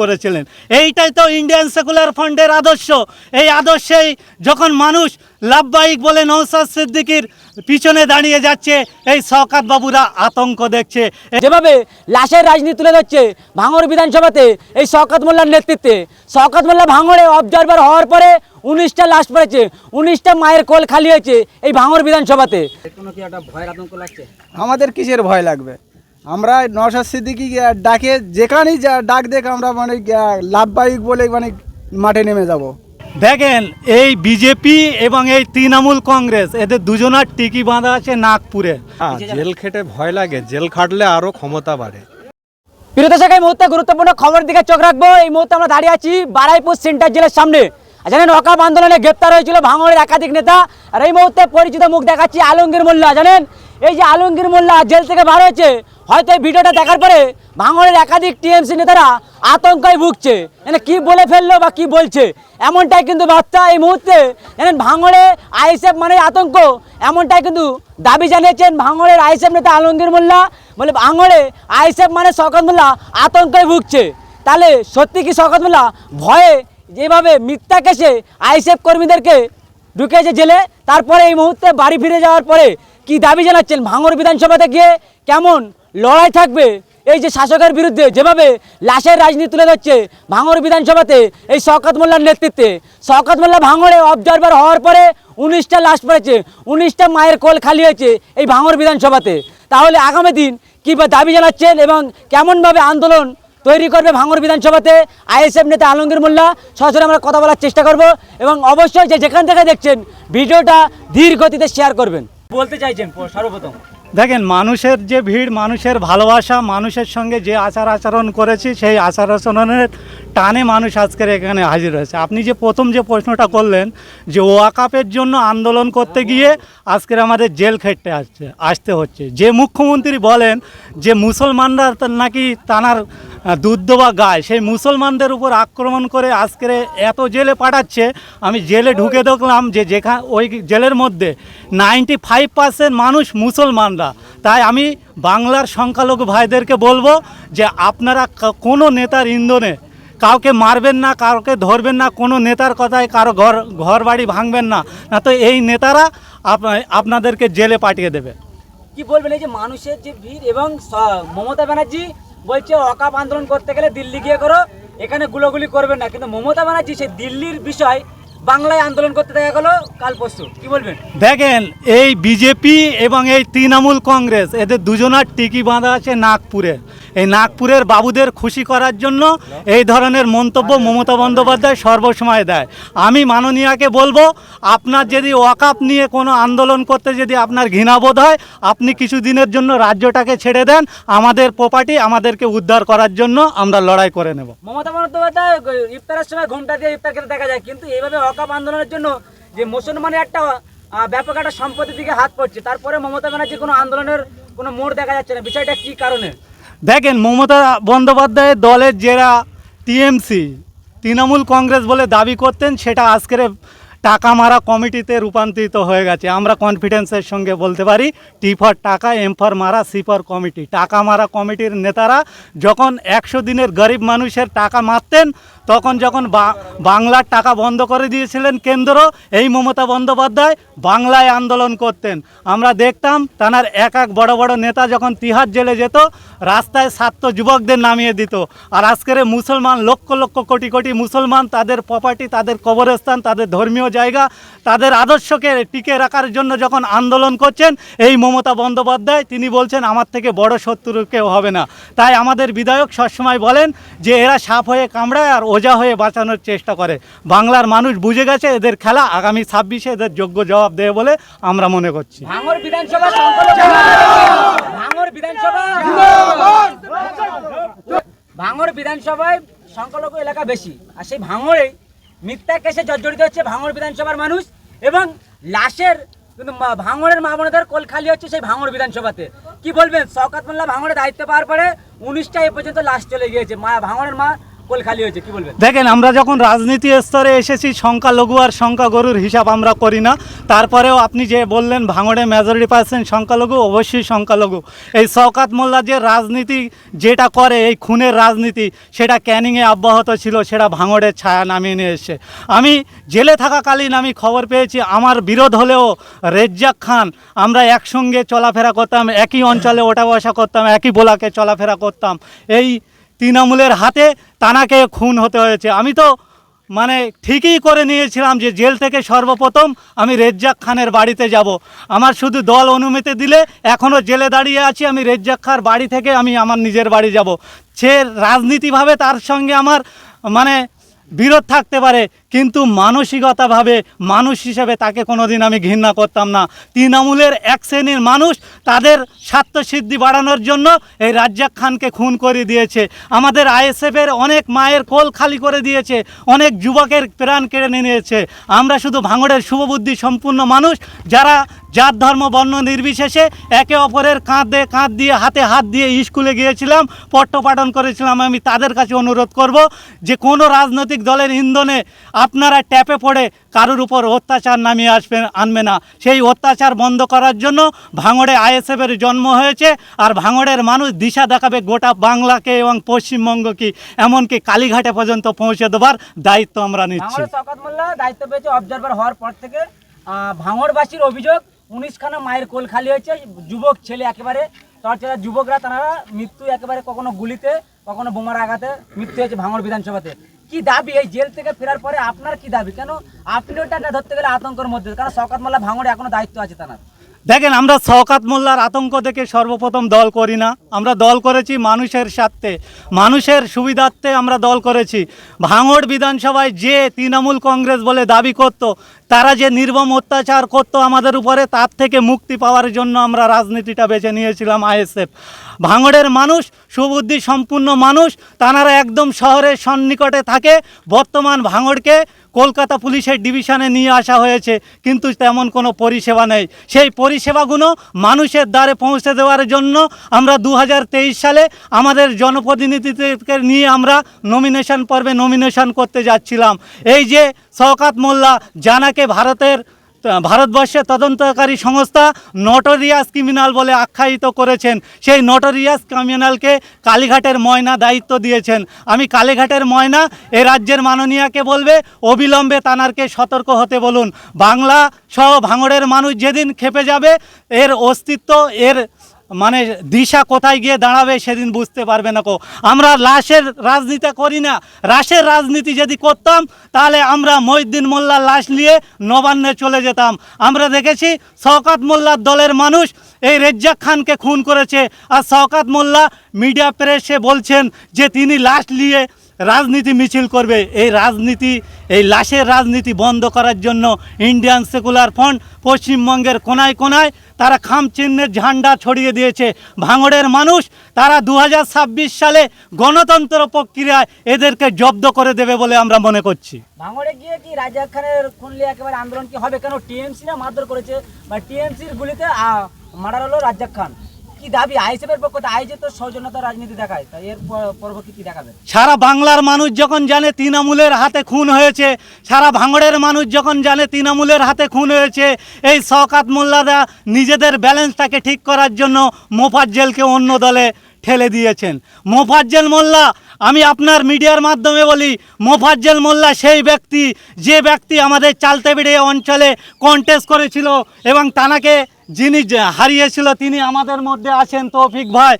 করেছিলেন। এইটাই তো ইন্ডিয়ান সেকুলার ফান্ডের আদর্শ। এই আদর্শেই যখন মানুষ লাভবাহিক বলে নৌসাদ সিদ্দিকির পিছনে দাঁড়িয়ে যাচ্ছে এই শওকাত বাবুরা আতঙ্ক দেখছে। যেভাবে লাশের রাজনীতি তুলে ধরছে ভাঙড় বিধানসভাতে এই শওকত মোল্লার নেতৃত্বে। শওকত মোল্লা ভাঙড়ে অবজারভার হওয়ার পরে উনিশটা লাশ পড়েছে উনিশটা মায়ের কোল খালি হয়েছে এই ভাঙড় বিধানসভাতে। কোনো কি একটা ভয়ের আতঙ্ক লাগছে? আমাদের কিসের ভয় লাগবে? আমরা নশাদ সিদ্দিকি ডাকে যেখানেই যা ডাক দেখ আমরা মানে লাভবাহিক বলে মানে মাঠে নেমে যাব। দেখেন এই বিজেপি এবং এই তৃণমূল কংগ্রেস এদের দুজনার টিকি বাঁধা আছে নাগপুরে। হ্যাঁ জেল খেটে ভয় লাগে জেল খাটলে আরও ক্ষমতা বাড়ে। প্রিয় দর্শক এই মুহূর্তে গুরুত্বপূর্ণ খবরের দিকে চোখ রাখব। এই মুহূর্তে আমরা দাঁড়িয়ে আছি বারাইপুর সেন্টার জেলের সামনে। জানেন অকাপ আন্দোলনে গ্রেপ্তার হয়েছিল ভাঙড়ের একাধিক নেতা। আর এই মুহূর্তে পরিচিত মুখ দেখাচ্ছি আলমগীর মোল্লা, জানেন? এই যে আলমগীর মোল্লা জেল থেকে বার হয়েছে, হয়তো এই ভিডিওটা দেখার পরে ভাঙড়ের একাধিক টিএমসি নেতারা আতঙ্কায় ভুগছে। মানে কি বলে ফেলল বা কি বলছে? এমনটাই কিন্তু বার্তা এই মুহূর্তে। জানেন, ভাঙড়ে আইএসএফ মানে আতঙ্ক, এমনটাই কিন্তু দাবি জানিয়েছেন ভাঙড়ের আইএসএফ নেতা আলমগীর মোল্লা। বলে, ভাঙড়ে আইএসএফ মানে শওকত মোল্লা আতঙ্কে ভুগছে। তাহলে সত্যি কি শওকত মোল্লা ভয়ে যেভাবে মিথ্যা কেসে আইএসএফ কর্মীদেরকে ঢুকেছে জেলে, তারপরে এই মুহূর্তে বাড়ি ফিরে যাওয়ার পরে কি দাবি জানাচ্ছেন ভাঙড় বিধানসভাতে গিয়ে? কেমন লড়াই থাকবে? এই যে শাসকের বিরুদ্ধে যেভাবে লাশের রাজনীতি তুলে ধরছে ভাঙড় বিধানসভাতে, এই শওকত মোল্লার নেতৃত্বে। শওকত মোল্লা ভাঙড়ে অবজারভার হওয়ার পরে উনিশটা লাশ পড়েছে, উনিশটা মায়ের কোল খালি হয়েছে এই ভাঙড় বিধানসভাতে। তাহলে আগামী দিন কী দাবি জানাচ্ছেন এবং কেমনভাবে আন্দোলন তৈরি করবে ভাঙর বিধানসভাতে আইএসএফ নেতা আলমগীর মোল্লা। সরাসরি আমরা কথা বলার চেষ্টা করব এবং অবশ্যই যে যেখান থেকে দেখছেন ভিডিওটা ধীর গতিতে শেয়ার করবেন। বলতে চাইছেন সর্বপ্রথম। দেখেন, মানুষের যে ভিড়, মানুষের ভালোবাসা, মানুষের সঙ্গে যে আচার আচরণ করেছি, সেই আচার আচরণের টানে মানুষ আজকের এখানে হাজির হয়েছে। আপনি যে প্রথম যে প্রশ্নটা করলেন যে ওয়াকাপের জন্য আন্দোলন করতে গিয়ে আজকের আমাদের জেল খেটতে আসছে, আসতে হচ্ছে। যে মুখ্যমন্ত্রী বলেন যে মুসলমানরা নাকি তানার দুধ বা গায়, সেই মুসলমানদের উপর আক্রমণ করে আজকের এত জেলে পাঠাচ্ছে, আমি জেলে ঢুকে দেখলাম যে যেখানে ওই জেলের মধ্যে নাইনটি ফাইভ পার্সেন্ট মানুষ মুসলমানরা। তাই আমি বাংলার সংখ্যালঘু ভাইদেরকে বলব যে আপনারা কোনো নেতার ইন্ধনে কাউকে মারবেন না কাউকে ধরবেন না কোনো নেতার কথায় কারও ঘর ঘর বাড়ি ভাঙবেন না। না তো এই নেতারা আপ- আপনাদেরকে জেলে পাঠিয়ে দেবে। কি বলবেন এই যে মানুষের যে ভিড় এবং মমতা ব্যানার্জি বলছে অকাপ আন্দোলন করতে গেলে দিল্লি গিয়ে করো এখানে গুলোগুলি করবেন না। কিন্তু মমতা ব্যানার্জি সেই দিল্লির বিষয় বাংলায় আন্দোলন করতে দেখা গেলো কাল পরশু। কি বলবেন? দেখেন এই বিজেপি এবং এই তৃণমূল কংগ্রেস এদের দুজনার টিকি বাঁধা আছে নাগপুরে। এই নাগপুরের বাবুদের খুশি করার জন্য এই ধরনের মন্তব্য মমতা বন্দ্যোপাধ্যায় সর্বসময় দেয়। আমি মাননীয়াকে বলব, আপনার যদি ওয়াকাপ নিয়ে কোনো আন্দোলন করতে যদি আপনার ঘৃণাবোধ হয়, আপনি কিছুদিনের জন্য রাজ্যটাকে ছেড়ে দেন, আমাদের প্রপার্টি আমাদেরকে উদ্ধার করার জন্য আমরা লড়াই করে নেব। মমতা বন্দ্যোপাধ্যায় ইফতারের সময় ঘুমটা দিয়ে ইফতার খেতে দেখা যায়, কিন্তু এইভাবে অকাপ আন্দোলনের জন্য যে মুসলমানের একটা ব্যাপক একটা সম্পত্তির দিকে হাত পড়ছে, তারপরে মমতা ব্যানার্জি কোনো আন্দোলনের কোনো মোড় দেখা যাচ্ছে না। বিষয়টা কী কারণে? দেখেন মমতা বন্দ্যোপাধ্যায়ের দলের যারা টিএমসি, তৃণমূল কংগ্রেস বলে দাবি করতেন, সেটা আজকের টাকা মারা কমিটিতে রূপান্তরিত হয়ে গেছে। আমরা কনফিডেন্সের সঙ্গে বলতে পারি টি ফর টাকা এম ফর মারা সি ফর কমিটি টাকা মারা কমিটির নেতারা যখন একশো দিনের গরিব মানুষের টাকা মারতেন তখন যখন বাংলার টাকা বন্ধ করে দিয়েছিলেন কেন্দ্র, এই মমতা বন্দ্যোপাধ্যায় বাংলায় আন্দোলন করতেন। আমরা দেখতাম তানার এক এক বড় বড় নেতা যখন তিহার জেলে যেত, রাস্তায় ছাত্র যুবকদের নামিয়ে দিত। আর আজকের মুসলমান, লক্ষ লক্ষ কোটি কোটি মুসলমান, তাদের প্রপার্টি তাদের কবরস্থান, তাদের ধর্মীয় জায়গা, তাদের আদর্শকে টিকে রাখার জন্য যখন আন্দোলন করছেন, এই মমতা বন্দ্যোপাধ্যায়, তিনি বলছেন, আমার থেকে বড় শত্রু কেউ হবে না। তাই আমাদের বিধায়ক সবসময় বলেন যে, এরা সাপ হয়ে কামড়ায় আর ওজা হয়ে বাঁচানোর চেষ্টা করে। বাংলার মানুষ বুঝে গেছে এদের খেলা আগামী ছাব্বিশে এদের যোগ্য জবাব দেবে বলে আমরা মনে করছি। ভাঙর ভাঙর বিধানসভা ভাঙর বিধানসভায় সংখ্যালঘু এলাকা বেশি। আর সেই ভাঙরে মিথ্যা কেসে জর্জরিত হচ্ছে ভাঙর বিধানসভার মানুষ এবং লাশের কিন্তু ভাঙড়ের মা বোনেদের কোল খালি হচ্ছে সেই ভাঙড় বিধানসভাতে। কি বলবেন? শওকাত মোল্লা ভাঙড়ে দায়িত্ব পাওয়ার পরে উনিশটা এ পর্যন্ত লাশ চলে গিয়েছে। মা ভাঙড়ের মা দেখেন, আমরা যখন রাজনীতি স্তরে এসেছি সংখ্যালঘু আর সংখ্যাগরুর হিসাব আমরা করি না। তারপরেও আপনি যে বললেন, ভাঙড়ে মেজরিটি পার্সেন্ট সংখ্যালঘু অবশ্যই সংখ্যালঘু এই শওকাত মোল্লা যে রাজনীতি যেটা করে, এই খুনের রাজনীতি, সেটা ক্যানিংয়ে অব্যাহত ছিল, সেটা ভাঙড়ের ছায়া নামিয়ে নিয়ে এসছে। আমি জেলে থাকাকালীন আমি খবর পেয়েছি, আমার বিরোধ হলেও রেজ্জাক খান, আমরা একসঙ্গে চলাফেরা করতাম, একই অঞ্চলে ওঠা বসা করতাম, একই বোলাকে চলাফেরা করতাম। এই তৃণমূলের হাতে তানাকে খুন হতে হয়েছে। আমি তো মানে ঠিকই করে নিয়েছিলাম যে জেল থেকে সর্বপ্রথম আমি রেজ্জাক খানের বাড়িতে যাব। আমার শুধু দল অনুমতি দিলে এখনও জেলে দাঁড়িয়ে আছি, আমি রেজ্জাক খার বাড়ি থেকে আমি আমার নিজের বাড়ি যাব। সে রাজনীতিভাবে তার সঙ্গে আমার মানে বিরোধ থাকতে পারে। কিন্তু মানসিকতাভাবে মানুষ হিসেবে তাকে কোনোদিন আমি ঘৃণা করতাম না। তৃণমূলের এক শ্রেণির মানুষ তাদের স্বার্থসিদ্ধি বাড়ানোর জন্য এই রাজ্জাক খানকে খুন করে দিয়েছে। আমাদের আইএসএফের অনেক মায়ের কোল খালি করে দিয়েছে, অনেক যুবকের প্রাণ কেড়ে নিয়েছে। আমরা শুধু ভাঙড়ের শুভবুদ্ধি সম্পূর্ণ মানুষ, যারা জাত, ধর্ম, বর্ণ নির্বিশেষে একে অপরের কাঁধে কাঁধ দিয়ে, হাতে হাত দিয়ে স্কুলে গিয়েছিলাম পট্টপাঠন করেছিলাম। আমি তাদের কাছে অনুরোধ করব যে কোনো রাজনৈতিক দলের ইন্ধনে আপনারা ট্যাপে পড়ে কারোর উপর অত্যাচার নামিয়ে আসবে, আনবে না। সেই অত্যাচার বন্ধ করার জন্য ভাঙড়ে আইএসএফের জন্ম হয়েছে আর ভাঙড়ের মানুষ দিশা দেখাবে গোটা বাংলাকে এবং পশ্চিমবঙ্গকে এমনকি কালীঘাটে পর্যন্ত পৌঁছে দেবার দায়িত্ব আমরা নিচ্ছি। দায়িত্ব পেয়েছে অবজারভার হওয়ার পর থেকে ভাঙড়বাসীর অভিযোগ, উনিশখানা মায়ের কোল খালি হয়েছে, যুবক, ছেলে একেবারে টর্চার, যুবকরা তারা মৃত্যু একেবারে কখনো গুলিতে, কখনো বোমার আঘাতে মৃত্যু হয়েছে ভাঙড় বিধানসভাতে। কি দাবি? এই জেল থেকে ফেরার পরে আপনার কি দাবি? কেন? আপনিও টাকা ধরতে গেলে আতঙ্কের মধ্যে। কারণ শওকত মোল্লা ভাঙড়ে এখনও দায়িত্ব আছে তার? দেখেন, আমরা শওকাত মোল্লার আতঙ্ক দেখে সর্বপ্রথম দল করি না। আমরা দল করেছি মানুষের স্বার্থে। মানুষের সুবিধার্থে আমরা দল করেছি। ভাঙড় বিধানসভায় যে তৃণমূল কংগ্রেস বলে দাবি করত, তারা যে নির্মম অত্যাচার করতো আমাদের উপরে, তার থেকে মুক্তি পাওয়ার জন্য আমরা রাজনীতিটা বেছে নিয়েছিলাম আইএসএফ। ভাঙড়ের মানুষ, সুবুদ্ধি সম্পূর্ণ মানুষ তারা একদম শহরের সন্নিকটে থাকে। বর্তমান ভাঙড়কে কলকাতা পুলিশের ডিভিশনে নিয়ে আসা হয়েছে, কিন্তু তেমন কোনো পরিষেবা নেই। সেই পরিষেবাগুলো মানুষের দ্বারে পৌঁছে দেওয়ার জন্য আমরা দু হাজার তেইশ সালে আমাদের জনপ্রতিনিধিদেরকে নিয়ে আমরা নমিনেশন পর্বে নমিনেশন করতে যাচ্ছিলাম। এই যে শওকাত মোল্লা, জানাকে ভারতের ভারতবর্ষের তদন্তকারী সংস্থা নটোরিয়াস ক্রিমিনাল বলে আখ্যায়িত করেছেন। সেই নটোরিয়াস ক্রিমিনালকে কালীঘাটের ময়না দায়িত্ব দিয়েছেন। আমি কালীঘাটের ময়না, এ রাজ্যের মাননীয়াকে বলবে, অবিলম্বে তানারকে সতর্ক হতে বলুন। বাংলা সহ ভাঙড়ের মানুষ যেদিন খেপে যাবে, এর অস্তিত্ব, এর মানে দিশা কোথায় গিয়ে দাঁড়াবে সেদিন বুঝতে পারবে না কো। আমরা লাশের রাজনীতি করি না। রাশের রাজনীতি যদি করতাম, তাহলে আমরা মহিদ্দিন মোল্লার লাশ নিয়ে নবান্নে চলে যেতাম। আমরা দেখেছি শওকাত মোল্লার দলের মানুষ এই রেজ্জাক খানকে খুন করেছে। আর শওকাত মোল্লা মিডিয়া প্রেসে বলছেন যে তিনি লাশ নিয়ে রাজনীতি মিছিল করবে, এই রাজনীতি, এই লাশের রাজনীতি বন্ধ করার জন্য ইন্ডিয়ান সেকুলার ফ্রন্ট পশ্চিমবঙ্গের কোনায় কোনায় তারা খাম চিহ্নের ঝান্ডা ছড়িয়ে দিয়েছে। ভাঙড়ের মানুষ, তারা দু হাজার ছাব্বিশ সালে গণতন্ত্র প্রক্রিয়ায় এদেরকে জব্দ করে দেবে বলে আমরা মনে করছি। ভাঙড়ে গিয়ে কি রাজা খানের খুনলে একেবারে আন্দোলন কি হবে কেন? টিএমসি না মারধর করেছে? বা টিএমসির গুলিতে মারা হলো রাজ্জাক খান। রাজনীতি দেখায় এর সারা বাংলার মানুষ যখন জানে তৃণমূলের হাতে খুন হয়েছে, সারা ভাঙড়ের মানুষ যখন জানে তৃণমূলের হাতে খুন হয়েছে, এই শওকাত মোল্লারা নিজেদের ব্যালেন্সটাকে ঠিক করার জন্য মোফাজ্জেলকে অন্য দলে ঠেলে দিয়েছেন। মোফাজ্জেল মোল্লা, আমি আপনার মিডিয়ার মাধ্যমে বলি, মোফাজ্জেল মোল্লা সেই ব্যক্তি, যে ব্যক্তি আমাদের চালতে বেড়ে অঞ্চলে কন্টেস্ট করেছিল এবং তানাকে যিনি হারিয়েছিল, তিনি আমাদের মধ্যে আছেন তৌফিক ভাই।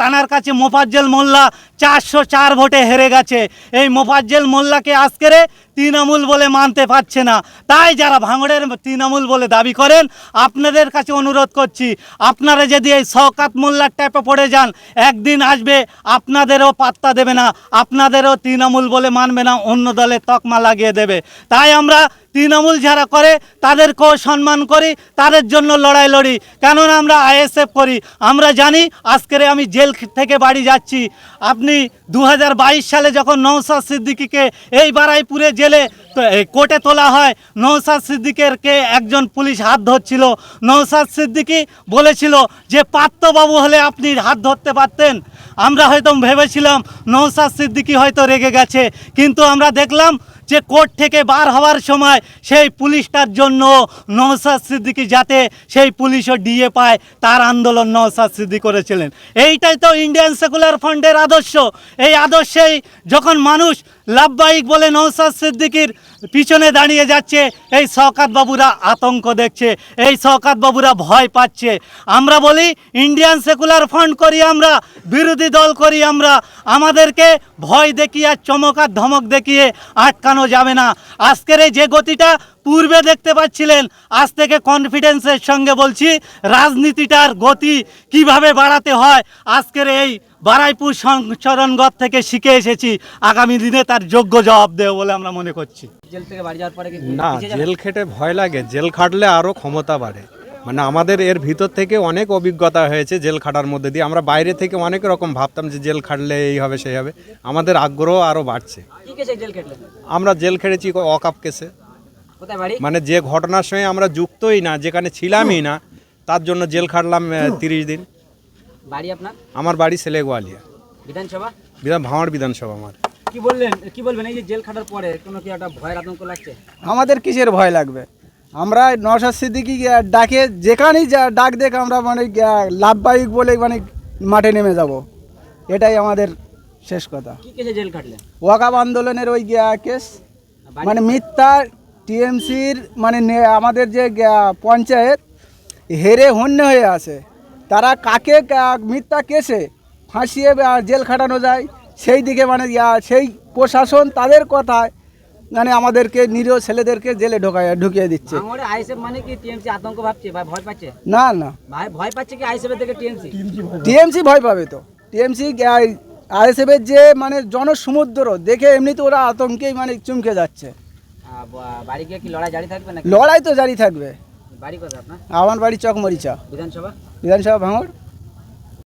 তানার কাছে মোফাজ্জেল মোল্লা চারশো চার ভোটে হেরে গেছে। এই মোফাজ্জেল মোল্লাকে আজকেরে তৃণমূল বলে মানতে পারছে না। তাই যারা ভাঙড়ের তৃণমূল বলে দাবি করেন, আপনাদের কাছে অনুরোধ করছি, আপনারা যদি এই শওকাত মোল্লার ট্যাপে পড়ে যান, একদিন আসবে, আপনাদেরও পাত্তা দেবে না, আপনাদেরও তৃণমূল বলে মানবে না, অন্য দলের তকমা লাগিয়ে দেবে। তাই আমরা তৃণমূল যারা করে, তাদেরকেও সম্মান করি, তাদের জন্য লড়াই লড়ি। কেননা আমরা আইএসএফ করি। আমরা জানি আজকের আমি জেল থেকে বাড়ি যাচ্ছি। আপনি দু হাজার বাইশ সালে যখন নৌসাদ সিদ্দিকিকে এই বারাইপুরে জেলে কোর্টে তোলা হয় নৌসাদ সিদ্দিকেরকে একজন পুলিশ হাত ধরছিল। নৌসাদ সিদ্দিকি বলেছিল যে, পাত্রবাবু হলে আপনি হাত ধরতে পারতেন। আমরা হয়তো ভেবেছিলাম নৌসাদ সিদ্দিকি হয়তো রেগে গেছে। কিন্তু আমরা দেখলাম যে কোর্ট থেকে বার হওয়ার সময় সেই পুলিশটার জন্য নৌসাদ সিদ্দিকি যাতে সেই পুলিশও ডিএ পায়, তার আন্দোলন নৌসাদ সিদ্দিক করেছিলেন। এইটাই তো ইন্ডিয়ান সেকুলার ফ্রন্টের আদর্শ। এই আদর্শেই যখন মানুষ লাভবাহিক বলে নৌসাদ সিদ্দিকির পিছনে দাঁড়িয়ে যাচ্ছে, এই শওকাত বাবুরা আতঙ্ক দেখছে, এই শওকাত বাবুরা ভয় পাচ্ছে। আমরা বলি ইন্ডিয়ান সেকুলার ফ্রন্ট করি আমরা, বিরোধী দল করি আমরা, আমাদেরকে ভয় দেখিয়ে আর চমক আর ধমক দেখিয়ে আটকানো যাবে না। আজকের এই যে গতিটা পূর্বে দেখতে পাচ্ছিলেন আজ থেকে কনফিডেন্সের সঙ্গে বলছি রাজনীতিটার গতি কীভাবে বাড়াতে হয় আজকের এই বারাইপুর সংচরণগত থেকে শিখে এসেছি আগামী দিনে তার যোগ্য জবাব দেব বলে আমরা মনে করছি। জেল থেকে বাড়ি যাওয়ার পরে না জেল খেটে ভয় লাগে জেল খাটলে আরও ক্ষমতা বাড়ে। মানে আমাদের এর ভিতর থেকে অনেক অভিজ্ঞতা হয়েছে জেল খাটার মধ্যে দিয়ে। আমরা বাইরে থেকে অনেক রকম ভাবতাম যে জেল খাটলে এই হবে সেই হবে। আমাদের আগ্রহ আরও বাড়ছে। আমরা জেল খেটেছি অকাপ কেসে। মানে যে ঘটনার সঙ্গে আমরা যুক্তই না যেখানে ছিলামই না তার জন্য জেল খাটলাম তিরিশ দিন। বাড়ি আপনার? আমার বাড়ি সেলেগোয়ালিয়া বিধানসভা? বিধান ভাঙড় বিধানসভা আমার। কি বললেন? কি বলবেন? এই যে জেল খাটার পরে কোনো কি একটা ভয়ের আতঙ্ক লাগছে? আমাদের কিসের ভয় লাগবে? আমরা নশাদ সিদ্দিকি ডাকে যেখানেই যা ডাক দেখ আমরা মানে লাভবাহিক বলে মানে মাঠে নেমে যাব। এটাই আমাদের শেষ কথা। কি কেসে জেল খাটলেন? ওয়াকাব আন্দোলনের ওই কেস। মানে মিথ্যা টিএমসির মানে আমাদের যে পঞ্চায়েত হেরে হন্য হয়ে আছে। তারা কাকে মিথ্যা কেসে ফাঁসিয়ে জেল খাটানো যায় সেই দিকে মানে সেই প্রশাসন তাদের কথায় মানে আমাদেরকে নিরীহ ছেলেদেরকে জেলে ঢোকায় ঢুকিয়ে দিচ্ছে। মানে না না। টিএমসি? ভয় পাবে তো। টিএমসি আইএসএফের যে মানে জনসমুদ্র দেখে এমনিতে ওরা আতঙ্কেই মানে চমকে যাচ্ছে। বাড়ি গিয়ে কি লড়াই জারি থাকবে নাকি? লড়াই তো জারি থাকবে। বাড়ি কোথায় আপনার? আমার বাড়ি চকমরিচা। বিধানসভা? বিধানসভা ভাঙড়।